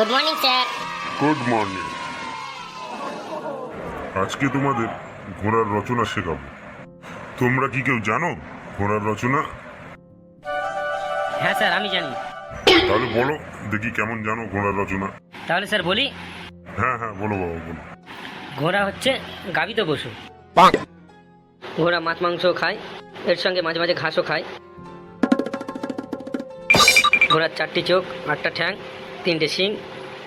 Good morning sir good morning আজকে তোমাদের ঘোড়ার রচনা শেখাবো। তোমরা কি কেউ জানো ঘোড়ার রচনা? হ্যাঁ স্যার আমি জানি। তাহলে বলো দেখি কেমন জানো ঘোড়ার রচনা। তাহলে স্যার বলি? হ্যাঁ হ্যাঁ বলো বাবা বলো। ঘোড়া হচ্ছে গাবিত পশু। ঘোড়া মাছ মাংস খায় এর সঙ্গে মাঝে মাঝে ঘাসও খায়। ঘোড়ার চারটি চোখ আটটা ঠ্যাং তিনটে শিং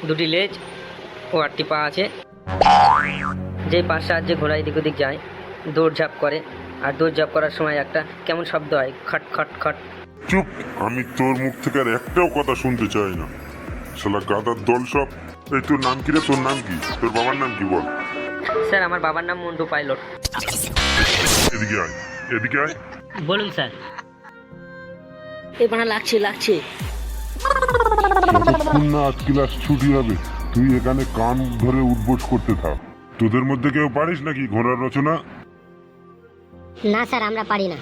দুটি লেজ ও আটটি পা আছে। যে পার সাহায্যে ঘোড়া এদিক ওদিক যায় দৌড়ঝাঁপ করে। আর দৌড়ঝাঁপ করার সময় একটা কেমন শব্দ হয়? খট খট খট। চুপ! আমি তোর মুখ থেকে আর একটাও কথা শুনতে চাই না। শালা গাদার দল সব। এই তোর নাম কি রে? তোর নাম কি? তোর বাবার নাম কি বল? স্যার আমার বাবার নাম মন্টু পাইলট। এদিকে আয়। এদিকে আয়। বলুন স্যার। এ বানা লাগছে লাগছে। যতক্ষণ না আজ ক্লাস ছুটি হবে। তুই এখানে কান ধরে উদ্বোস করতে থাক। তোদের মধ্যে কেউ পারিস নাকি ঘোড়ার রচনা? না স্যার আমরা পারি না।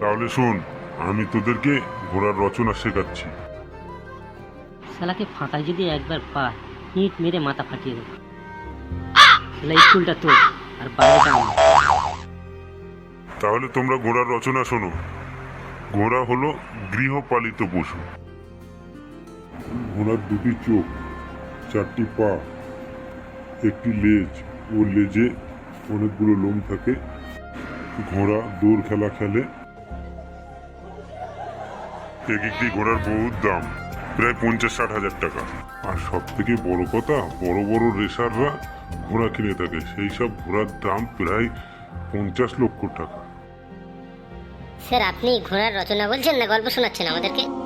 তাহলে শোন আমি তোদেরকে ঘোড়ার রচনা শেখাচ্ছি। শালাকে ফাঁকায় যদি একবার পায় ইট মেরে মাথা ফাটিয়ে দেবে। শালা স্কুলটা তোর আর বাইরেটা আমার। তাহলে তোমরা ঘোড়ার রচনা শোনো। ঘোড়া হলো গৃহপালিত পশু। ঘোড়ার দুটি চোখ চারটি পা একটি লেজ ও লেজে অনেকগুলো লোম থাকে। ঘোড়া দৌড় খেলা খেলে। এক একটি ঘোড়ার বহুত দাম প্রায় পঞ্চাশ ষাট হাজার টাকা। আর সব থেকে বড় কথা বড় বড় রেসাররা ঘোড়া কিনে থাকে। সেই সব ঘোড়ার দাম প্রায় পঞ্চাশ লক্ষ টাকা। স্যার আপনি ঘোড়ার রচনা বলছেন না গল্প শোনাচ্ছেন আমাদেরকে?